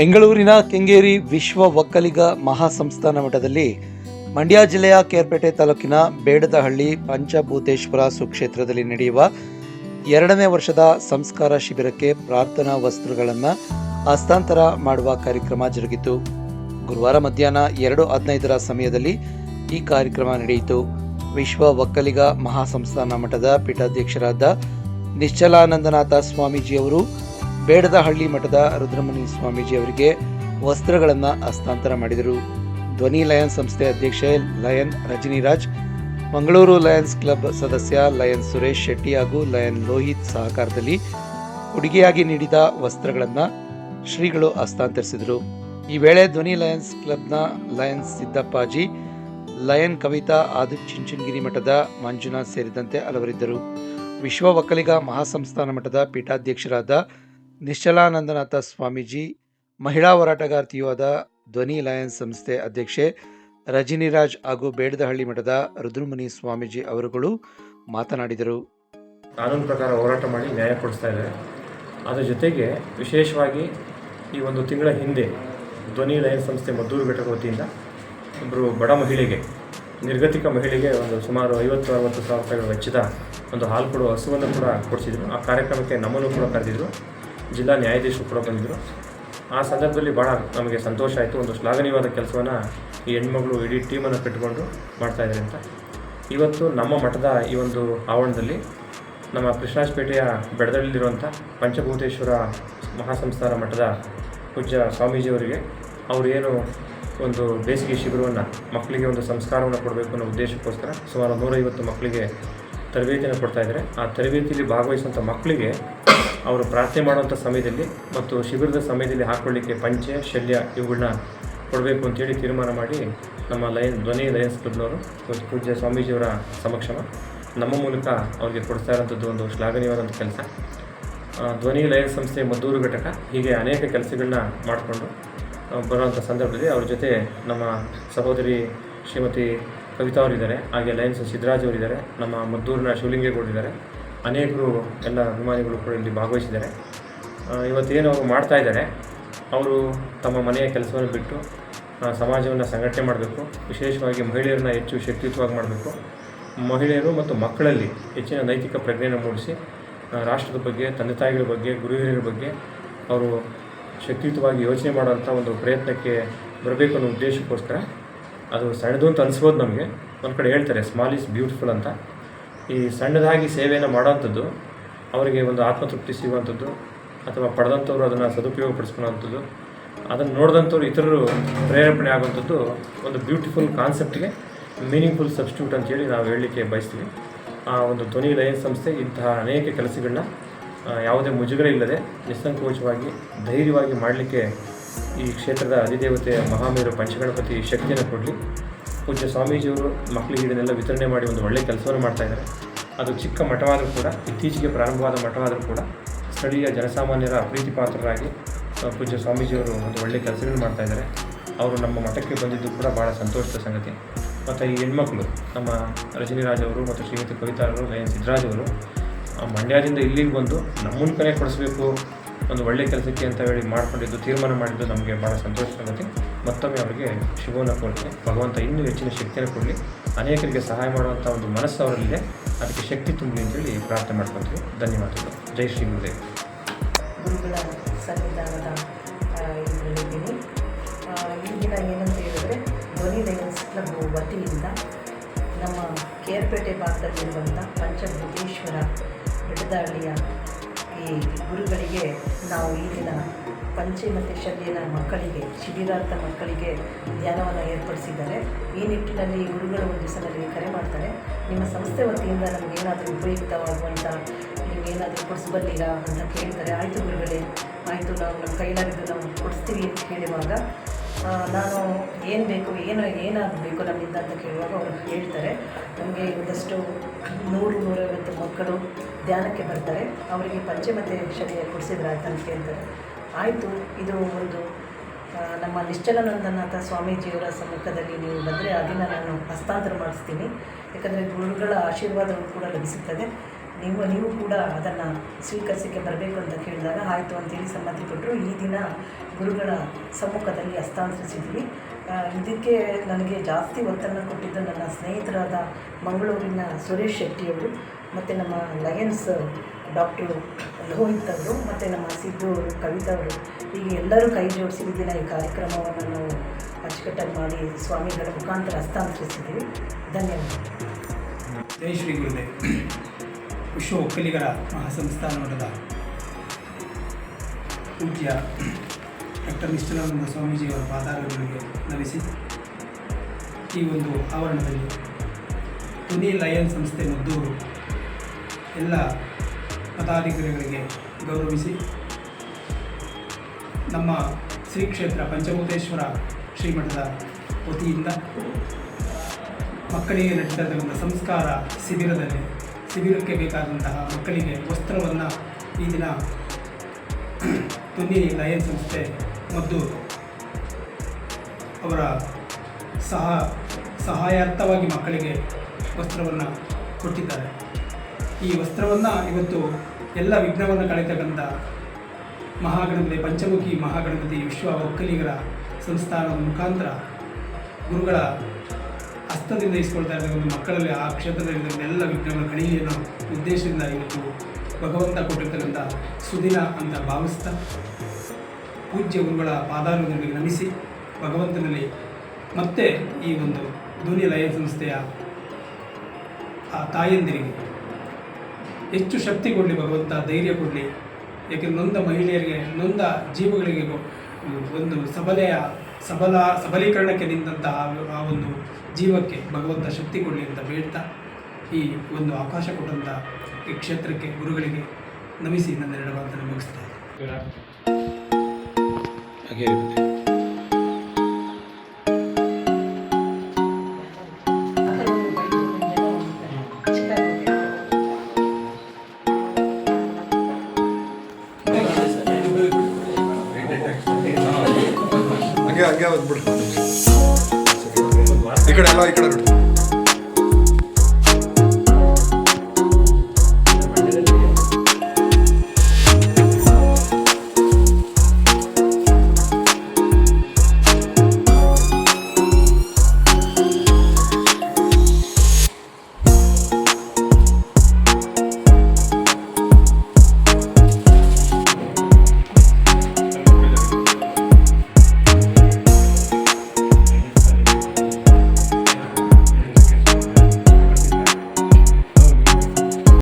ಬೆಂಗಳೂರಿನ ಕೆಂಗೇರಿ ವಿಶ್ವ ಒಕ್ಕಲಿಗ ಮಹಾಸಂಸ್ಥಾನ ಮಠದಲ್ಲಿ ಮಂಡ್ಯ ಜಿಲ್ಲೆಯ ಕೇರ್ಪೇಟೆ ತಾಲೂಕಿನ ಬೇಡದಹಳ್ಳಿ ಪಂಚಭೂತೇಶ್ವರ ಸುಕ್ಷೇತ್ರದಲ್ಲಿ ನಡೆಯುವ ಎರಡನೇ ವರ್ಷದ ಸಂಸ್ಕಾರ ಶಿಬಿರಕ್ಕೆ ಪ್ರಾರ್ಥನಾ ವಸ್ತ್ರಗಳನ್ನು ಹಸ್ತಾಂತರ ಮಾಡುವ ಕಾರ್ಯಕ್ರಮ ಜರುಗಿತು. ಗುರುವಾರ ಮಧ್ಯಾಹ್ನ ಎರಡು ಹದಿನೈದರ ಸಮಯದಲ್ಲಿ ಈ ಕಾರ್ಯಕ್ರಮ ನಡೆಯಿತು. ವಿಶ್ವ ಒಕ್ಕಲಿಗ ಮಹಾಸಂಸ್ಥಾನ ಮಠದ ಪೀಠಾಧ್ಯಕ್ಷರಾದ ನಿಶ್ಚಲಾನಂದನಾಥ ಸ್ವಾಮೀಜಿಯವರು ಬೇಡದಹಳ್ಳಿ ಮಠದ ರುದ್ರಮುನಿ ಸ್ವಾಮೀಜಿ ಅವರಿಗೆ ವಸ್ತ್ರಗಳನ್ನು ಹಸ್ತಾಂತರ ಮಾಡಿದರು. ಧ್ವನಿ ಲಯನ್ಸ್ ಸಂಸ್ಥೆ ಅಧ್ಯಕ್ಷೆ Lion Rajaniraj, Mangaluru Lions Club ಸದಸ್ಯ ಲಯನ್ ಸುರೇಶ್ ಶೆಟ್ಟಿ ಹಾಗೂ ಲಯನ್ ಲೋಹಿತ್ ಸಹಕಾರದಲ್ಲಿ ಉಡುಗೆಯಾಗಿ ನೀಡಿದ ವಸ್ತ್ರಗಳನ್ನು ಶ್ರೀಗಳು ಹಸ್ತಾಂತರಿಸಿದರು. ಈ ವೇಳೆ ಧ್ವನಿ ಲಯನ್ಸ್ ಕ್ಲಬ್ನ ಲಯನ್ಸ್ ಸಿದ್ದಪ್ಪಾಜಿ, ಲಯನ್ ಕವಿತಾ ಆದಿ ಚಿಂಚನಗಿರಿ ಮಠದ ಮಂಜುನಾಥ್ ಸೇರಿದಂತೆ ಹಲವರಿದ್ದರು. ವಿಶ್ವ ಒಕ್ಕಲಿಗ ಮಹಾಸಂಸ್ಥಾನ ಮಠದ ಪೀಠಾಧ್ಯಕ್ಷರಾದ ನಿಶ್ಚಲಾನಂದನಾಥ ಸ್ವಾಮೀಜಿ, ಮಹಿಳಾ ಹೋರಾಟಗಾರ್ತಿಯೂ ಆದ ಧ್ವನಿ ಲಯನ್ಸ್ ಸಂಸ್ಥೆ ಅಧ್ಯಕ್ಷೆ ರಜಿನಿರಾಜ್ ಹಾಗೂ ಬೇಡದಹಳ್ಳಿ ಮಠದ ರುದ್ರಮುನಿ ಸ್ವಾಮೀಜಿ ಅವರುಗಳು ಮಾತನಾಡಿದರು. ಕಾನೂನು ಪ್ರಕಾರ ಹೋರಾಟ ಮಾಡಿ ನ್ಯಾಯ ಕೊಡಿಸ್ತಾ ಇದೆ ಅದರ ಜೊತೆಗೆ ವಿಶೇಷವಾಗಿ ಈ ಒಂದು ತಿಂಗಳ ಹಿಂದೆ ಧ್ವನಿ ಲಯನ್ಸ್ ಸಂಸ್ಥೆ ಮದ್ದೂರು ಘಟಕ ವತಿಯಿಂದ ಒಬ್ಬರು ಬಡ ಮಹಿಳೆಗೆ, ನಿರ್ಗತಿಕ ಮಹಿಳೆಗೆ ಒಂದು ಸುಮಾರು ಐವತ್ತು, ಅರವತ್ತು ಸಾವಿರ ರೂಪಾಯಿಗಳ ವೆಚ್ಚದ ಒಂದು ಹಾಲು ಕೊಡುವ ಹಸುವನ್ನು ಕೂಡ ಕೊಡಿಸಿದ್ರು. ಆ ಕಾರ್ಯಕ್ರಮಕ್ಕೆ ನಮ್ಮನ್ನು ಕೂಡ ಕರೆದಿದ್ರು. ಜಿಲ್ಲಾ ನ್ಯಾಯಾಧೀಶರು ಕೂಡ ಬಂದಿದ್ದರು ಆ ಸಂದರ್ಭದಲ್ಲಿ ಭಾಳ ನಮಗೆ ಸಂತೋಷ ಆಯಿತು. ಒಂದು ಶ್ಲಾಘನೀಯವಾದ ಕೆಲಸವನ್ನು ಈ ಹೆಣ್ಮಗಳು ಇಡೀ ಟೀಮನ್ನು ಕಟ್ಟಿಕೊಂಡು ಮಾಡ್ತಾಯಿದ್ದಾರೆ ಅಂತ. ಇವತ್ತು ನಮ್ಮ ಮಠದ ಈ ಒಂದು ಆವರಣದಲ್ಲಿ ನಮ್ಮ ಕೃಷ್ಣಾಜಪೇಟೆಯ ಬೆಡದಳ್ಳಿರುವಂಥ ಪಂಚಭೂತೇಶ್ವರ ಮಹಾಸಂಸ್ಥಾನ ಮಠದ ಪೂಜ್ಯ ಸ್ವಾಮೀಜಿಯವರಿಗೆ ಏನು ಒಂದು ಬೇಸಿಗೆ ಶಿಬಿರವನ್ನು, ಮಕ್ಕಳಿಗೆ ಒಂದು ಸಂಸ್ಕಾರವನ್ನು ಕೊಡಬೇಕು ಅನ್ನೋ ಉದ್ದೇಶಕ್ಕೋಸ್ಕರ ಸುಮಾರು ನೂರೈವತ್ತು ಮಕ್ಕಳಿಗೆ ತರಬೇತಿಯನ್ನು ಕೊಡ್ತಾಯಿದ್ದಾರೆ ಆ ತರಬೇತಿಯಲ್ಲಿ ಭಾಗವಹಿಸುವಂಥ ಮಕ್ಕಳಿಗೆ ಅವರು ಪ್ರಾರ್ಥನೆ ಮಾಡುವಂಥ ಸಮಯದಲ್ಲಿ ಮತ್ತು ಶಿಬಿರದ ಸಮಯದಲ್ಲಿ ಹಾಕ್ಕೊಳ್ಳಿಕ್ಕೆ ಪಂಚೆ, ಶಲ್ಯ ಇವುಗಳನ್ನ ಕೊಡಬೇಕು ಅಂತೇಳಿ ತೀರ್ಮಾನ ಮಾಡಿ ನಮ್ಮ ಲಯನ್, ಧ್ವನಿ ಲಯನ್ಸ್ ಕ್ಲಬ್ನವರು ಪೂಜ್ಯ ಸ್ವಾಮೀಜಿಯವರ ಸಮಕ್ಷಮ ನಮ್ಮ ಮೂಲಕ ಅವರಿಗೆ ಕೊಡ್ತಾ ಇರೋಂಥದ್ದು ಒಂದು ಶ್ಲಾಘನೀಯವಾದಂಥ ಕೆಲಸ. ಧ್ವನಿ ಲಯನ್ಸ್ ಸಂಸ್ಥೆ ಮದ್ದೂರು ಘಟಕ ಹೀಗೆ ಅನೇಕ ಕೆಲಸಗಳನ್ನ ಮಾಡಿಕೊಂಡು ಬರುವಂಥ ಸಂದರ್ಭದಲ್ಲಿ ಅವ್ರ ಜೊತೆ ನಮ್ಮ ಸಹೋದರಿ ಶ್ರೀಮತಿ ಕವಿತಾ ಅವರಿದ್ದಾರೆ, ಹಾಗೆ ಲಯನ್ಸ್ ಸಿದ್ದರಾಜ್ ಅವರಿದ್ದಾರೆ, ನಮ್ಮ ಮದ್ದೂರಿನ ಶಿವಲಿಂಗೇಗೌಡರಿದ್ದಾರೆ ಅನೇಕರು ಎಲ್ಲ ಅಭಿಮಾನಿಗಳು ಕೂಡ ಇಲ್ಲಿ ಭಾಗವಹಿಸಿದ್ದಾರೆ. ಇವತ್ತೇನು ಅವರು ಮಾಡ್ತಾ ಇದ್ದಾರೆ. ಅವರು ತಮ್ಮ ಮನೆಯ ಕೆಲಸವನ್ನು ಬಿಟ್ಟು ಸಮಾಜವನ್ನು ಸಂಘಟನೆ ಮಾಡಬೇಕು, ವಿಶೇಷವಾಗಿ ಮಹಿಳೆಯರನ್ನ ಹೆಚ್ಚು ಶಕ್ತಿಯುತವಾಗಿ ಮಾಡಬೇಕು. ಮಹಿಳೆಯರು ಮತ್ತು ಮಕ್ಕಳಲ್ಲಿ ಹೆಚ್ಚಿನ ನೈತಿಕ ಪ್ರಜ್ಞೆಯನ್ನು ಮೂಡಿಸಿ ರಾಷ್ಟ್ರದ ಬಗ್ಗೆ, ತಂದೆ ತಾಯಿಗಳ ಬಗ್ಗೆ, ಗುರು ಹಿರಿಯರ ಬಗ್ಗೆ ಅವರು ಶಕ್ತಿಯುತವಾಗಿ ಯೋಚನೆ ಮಾಡುವಂಥ ಒಂದು ಪ್ರಯತ್ನಕ್ಕೆ ಬರಬೇಕು ಅನ್ನೋ ಉದ್ದೇಶಕ್ಕೋಸ್ಕರ ಅದು ಸಣ್ಣದು ಅಂತ ಅನಿಸ್ಬೋದು ನಮಗೆ. ಒಂದು ಕಡೆ ಹೇಳ್ತಾರೆ ಸ್ಮಾಲ್ ಈಸ್ ಬ್ಯೂಟಿಫುಲ್ ಅಂತ. ಈ ಸಣ್ಣದಾಗಿ ಸೇವೆಯನ್ನು ಮಾಡೋವಂಥದ್ದು, ಅವರಿಗೆ ಒಂದು ಆತ್ಮತೃಪ್ತಿ ಸಿಗುವಂಥದ್ದು, ಅಥವಾ ಪಡೆದಂಥವ್ರು ಅದನ್ನು ಸದುಪಯೋಗ ಪಡಿಸ್ಕೊಳ್ಳೋವಂಥದ್ದು ಅದನ್ನು ನೋಡಿದಂಥವ್ರು ಇತರರು ಪ್ರೇರೇಪಣೆ ಆಗುವಂಥದ್ದು ಒಂದು ಬ್ಯೂಟಿಫುಲ್ ಕಾನ್ಸೆಪ್ಟ್ಗೆ ಮೀನಿಂಗ್ಫುಲ್ ಸಬ್ಸ್ಟಿಟ್ಯೂಟ್ ಅಂತೇಳಿ ನಾವು ಹೇಳಲಿಕ್ಕೆ ಬಯಸ್ತೀವಿ. ಆ ಒಂದು ಧ್ವನಿ ಲಯನ್ ಸಂಸ್ಥೆ ಇಂತಹ ಅನೇಕ ಕೆಲಸಗಳನ್ನ ಯಾವುದೇ ಮುಜುಗರ ಇಲ್ಲದೆ ನಿಸ್ಸಂಕೋಚವಾಗಿ, ಧೈರ್ಯವಾಗಿ ಮಾಡಲಿಕ್ಕೆ ಈ ಕ್ಷೇತ್ರದ ಅಧಿದೇವತೆ ಮಹಾಮೇರು ಪಂಚಗಣಪತಿ ಶಕ್ತಿಯನ್ನು ಕೊಡಲಿ. ಪೂಜ್ಯ ಸ್ವಾಮೀಜಿಯವರು ಮಕ್ಕಳಿಗೆ ಇದನ್ನೆಲ್ಲ ವಿತರಣೆ ಮಾಡಿ ಒಂದು ಒಳ್ಳೆಯ ಕೆಲಸವನ್ನು ಮಾಡ್ತಾ ಇದ್ದಾರೆ. ಅದು ಚಿಕ್ಕ ಮಠವಾದರೂ ಕೂಡ, ಇತ್ತೀಚೆಗೆ ಪ್ರಾರಂಭವಾದ ಮಠವಾದರೂ ಕೂಡ ಸ್ಥಳೀಯ ಜನಸಾಮಾನ್ಯರ ಪ್ರೀತಿ ಪಾತ್ರರಾಗಿ ಪೂಜ್ಯ ಸ್ವಾಮೀಜಿಯವರು ಒಂದು ಒಳ್ಳೆಯ ಕೆಲಸಗಳನ್ನು ಮಾಡ್ತಾ ಇದ್ದಾರೆ. ಅವರು ನಮ್ಮ ಮಠಕ್ಕೆ ಬಂದಿದ್ದು ಕೂಡ ಭಾಳ ಸಂತೋಷದ ಸಂಗತಿ. ಮತ್ತು ಈ ಹೆಣ್ಮಕ್ಳು, ನಮ್ಮ ರಜನಿರಾಜ್ ಅವರು ಮತ್ತು ಶ್ರೀಮತಿ ಕವಿತಾ ಅವರು ಲಯನ್ ಸಿದ್ದರಾಜ್ ಅವರು ಮಂಡ್ಯದಿಂದ ಇಲ್ಲಿಗೆ ಬಂದು ನಮ್ಮನ್ನು ಕನೆ ಕೊಡಿಸ್ಬೇಕು. ಒಂದು ಒಳ್ಳೆಯ ಕೆಲಸಕ್ಕೆ ಅಂತ ಹೇಳಿ ಮಾಡಿಕೊಂಡಿದ್ದು, ತೀರ್ಮಾನ ಮಾಡಿದ್ದು ನಮಗೆ ಭಾಳ ಸಂತೋಷ ಸಂಗತಿ. ಮತ್ತೊಮ್ಮೆ ಅವರಿಗೆ ಶುಭವನ್ನು ಕೊಡ್ತೀನಿ ಭಗವಂತ ಇನ್ನೂ ಹೆಚ್ಚಿನ ಶಕ್ತಿಯನ್ನು ಕೊಡಲಿ. ಅನೇಕರಿಗೆ ಸಹಾಯ ಮಾಡುವಂಥ ಒಂದು ಮನಸ್ಸು ಅವರಲ್ಲಿದೆ. ಅದಕ್ಕೆ ಶಕ್ತಿ ತುಂಬಲಿ ಅಂತೇಳಿ ಪ್ರಾರ್ಥನೆ ಮಾಡ್ಕೊತೀವಿ. ಧನ್ಯವಾದಗಳು. ಜೈ ಶ್ರೀ ಗುರುದೇವ್. ದಿನ ಏನಂತ ಹೇಳಿದ್ರೆ, ಧ್ವನಿ ವತಿಯಿಂದ ನಮ್ಮ ಕೇರ್ಪೇಟೆ ಭಾಗದಲ್ಲಿರುವಂಥ ಪಂಚಭೂತೇಶ್ವರ ಬೆಟ್ಟದಹಳ್ಳಿಯ ಈ ಗುರುಗಳಿಗೆ ನಾವು ಈ ದಿನ ಪಂಚೆ ಮತ್ತು ಶಲ್ಯನ ಮಕ್ಕಳಿಗೆ ಶಿಬಿರಾರ್ಥ ಮಕ್ಕಳಿಗೆ ಧ್ಯಾನವನ್ನು ಏರ್ಪಡಿಸಿದ್ದಾರೆ. ಈ ನಿಟ್ಟಿನಲ್ಲಿ ಗುರುಗಳು ಒಂದು ದಿವಸ ನನಗೆ ಕರೆ ಮಾಡ್ತಾರೆ. ನಿಮ್ಮ ಸಂಸ್ಥೆ ವತಿಯಿಂದ ನಮಗೇನಾದರೂ ಉಪಯುಕ್ತವಾಗುವಂಥ ನೀವೇನಾದರೂ ಕೊಡಿಸಬಲ್ಲಿರಾ ಅಂತ ಕೇಳ್ತಾರೆ. ಆಯಿತು ಗುರುಗಳೇ ಆಯಿತು ನಾವು ನಮ್ಮ ಕೈಲಾಗಿದ್ದು ನಾವು ಕೊಡಿಸ್ತೀವಿ ಅಂತ ಹೇಳಿರುವಾಗ ಆ, ನಾನು ಏನು ಬೇಕು, ಏನು, ಏನಾಗಬೇಕು ನಮ್ಮಿಂದ ಅಂತ ಕೇಳುವಾಗ ಅವರು ಹೇಳ್ತಾರೆ. ನಮಗೆ ಒಂದಷ್ಟು ನೂರು, ನೂರೈವತ್ತು ಮಕ್ಕಳು ಧ್ಯಾನಕ್ಕೆ ಬರ್ತಾರೆ. ಅವರಿಗೆ ಪಂಚಮತೆ ಶನಿಯ ಕೊಡಿಸಿದ್ರೆ ಅಂತ ಕೇಳ್ತಾರೆ ಆಯಿತು, ಇದು ಒಂದು ನಮ್ಮ ನಿಶ್ಚಲಾನಂದನಾಥ ಸ್ವಾಮೀಜಿಯವರ ಸಮ್ಮುಖದಲ್ಲಿ ನೀವು ಬಂದರೆ ಅದನ್ನು ನಾನು ಹಸ್ತಾಂತರ ಮಾಡಿಸ್ತೀನಿ. ಯಾಕಂದರೆ ಗುರುಗಳ ಆಶೀರ್ವಾದವೂ ಕೂಡ ಲಭಿಸುತ್ತದೆ. ನೀವು ನೀವು ಕೂಡ ಅದನ್ನು ಸ್ವೀಕರಿಸಕ್ಕೆ ಬರಬೇಕು ಅಂತ ಕೇಳಿದಾಗ ಆಯಿತು ಅಂತೇಳಿ ಸಮ್ಮತಿ ಕೊಟ್ಟರು. ಈ ದಿನ ಗುರುಗಳ ಸಮ್ಮುಖದಲ್ಲಿ ಹಸ್ತಾಂತರಿಸಿದ್ವಿ. ಇದಕ್ಕೆ ನನಗೆ ಜಾಸ್ತಿ ಒತ್ತನ್ನು ಕೊಟ್ಟಿದ್ದು ನನ್ನ ಸ್ನೇಹಿತರಾದ ಮಂಗಳೂರಿನ ಸುರೇಶ್ ಶೆಟ್ಟಿಯವರು, ಮತ್ತು ನಮ್ಮ ಲಯನ್ಸ್ ಡಾಕ್ಟ್ರು ಲೋಹಿತ್ ಅವರು ಮತ್ತು ನಮ್ಮ ಸಿದ್ದು ಕವಿತಾ ಅವರು ಹೀಗೆ ಎಲ್ಲರೂ ಕೈ ಜೋಡಿಸಿ ಈ ದಿನ ಈ ಕಾರ್ಯಕ್ರಮವನ್ನು ನಾವು ಅಚ್ಚುಕಟ್ಟಾಗಿ ಮಾಡಿ ಸ್ವಾಮಿಗಳ ಮುಖಾಂತರ ಹಸ್ತಾಂತರಿಸಿದ್ದೀವಿ. ಧನ್ಯವಾದ. ಜೈ ಶ್ರೀ ಗುರುದೇವ್. ವಿಶ್ವ ಒಕ್ಕಲಿಗರ ಮಹಾಸಂಸ್ಥಾನ ಮಠದ ಪೂಜ್ಯ ಡಾಕ್ಟರ್ ಸ್ವಾಮೀಜಿ ಸ್ವಾಮೀಜಿಯವರ ಪಾದಾರಗಳಿಗೆ ನಮಿಸಿ. ಈ ಒಂದು ಆವರಣದಲ್ಲಿ ತುನಿ ಲಯನ್ ಸಂಸ್ಥೆ ಮದ್ದೂರು ಎಲ್ಲ ಪದಾಧಿಕಾರಿಗಳಿಗೆ ಗೌರವಿಸಿ ನಮ್ಮ ಶ್ರೀ ಕ್ಷೇತ್ರ ಪಂಚಭೂತೇಶ್ವರ ಶ್ರೀಮಠದ ವತಿಯಿಂದ ಮಕ್ಕಳಿಗೆ ನಡೆಸಿದ ಸಂಸ್ಕಾರ ಶಿಬಿರದಲ್ಲಿ ಶಿಬಿರಕ್ಕೆ ಬೇಕಾದಂತಹ ಮಕ್ಕಳಿಗೆ ವಸ್ತ್ರವನ್ನು ಈ ದಿನ ತುನಿ ಲಯನ್ ಸಂಸ್ಥೆ ಮತ್ತು ಅವರ ಸಹ ಸಹಾಯಾರ್ಥವಾಗಿ ಮಕ್ಕಳಿಗೆ ವಸ್ತ್ರವನ್ನು ಕೊಟ್ಟಿದ್ದಾರೆ. ಈ ವಸ್ತ್ರವನ್ನು ಇವತ್ತು ಎಲ್ಲ ವಿಘ್ನವನ್ನು ಕಳೆತಕ್ಕಂಥ ಮಹಾಗಣಪತಿ ಪಂಚಮುಖಿ ಮಹಾಗಣಪತಿ ವಿಶ್ವ ಒಕ್ಕಲಿಗರ ಸಂಸ್ಥಾನದ ಮುಖಾಂತರ ಗುರುಗಳ ಹಸ್ತದಿಂದ ಇಸ್ಕೊಳ್ತಾ ಇರ್ತಕ್ಕಂಥ ಮಕ್ಕಳಲ್ಲಿ, ಆ ಕ್ಷೇತ್ರದಲ್ಲಿ ಎಲ್ಲ ಕಣಿಗೆ ಅನ್ನೋ ಉದ್ದೇಶದಿಂದ ಇವತ್ತು ಭಗವಂತ ಕೊಟ್ಟಿರ್ತಕ್ಕಂಥ ಸುದಿನ ಅಂತ ಭಾವಿಸ್ತಾ. ಪೂಜ್ಯ ಗುರುಗಳ ಪಾದಾರಗಳಿಗೆ ನಮಿಸಿ ಭಗವಂತನಲ್ಲಿ ಮತ್ತೆ ಈ ಒಂದು ಧ್ವನಿ ಲಯ ಸಂಸ್ಥೆಯ ಆ ತಾಯಂದಿರಿಗೆ ಹೆಚ್ಚು ಶಕ್ತಿ ಕೊಡಲಿ, ಭಗವಂತ ಧೈರ್ಯ ಕೊಡಲಿ. ಏಕೆಂದರೆ ನೊಂದ ಮಹಿಳೆಯರಿಗೆ, ನೊಂದ ಜೀವಗಳಿಗೆ ಒಂದು ಸಬಲೆಯ, ಸಬಲ, ಸಬಲೀಕರಣಕ್ಕೆ ನಿಂತಹ ಆ ಒಂದು ಜೀವಕ್ಕೆ ಭಗವಂತ ಶಕ್ತಿ ಕೊಡಲಿ ಅಂತ ಬೇಡ್ತಾ ಈ ಒಂದು ಅವಕಾಶ ಕೊಟ್ಟಂಥ ಈ ಕ್ಷೇತ್ರಕ್ಕೆ ಗುರುಗಳಿಗೆ ನಮಿಸಿ ನನ್ನ ಎರಡು ಮಾತನ್ನು ಮುಗಿಸ್ತಾ ಇದ್ದೀನಿ. ಹಂಗೆ ಹಂಗೆ ಬಂದ್ಬಿಡು ಈ ಕಡೆ ಎಲ್ಲ ಈ ಕಡೆ ಬಿಡು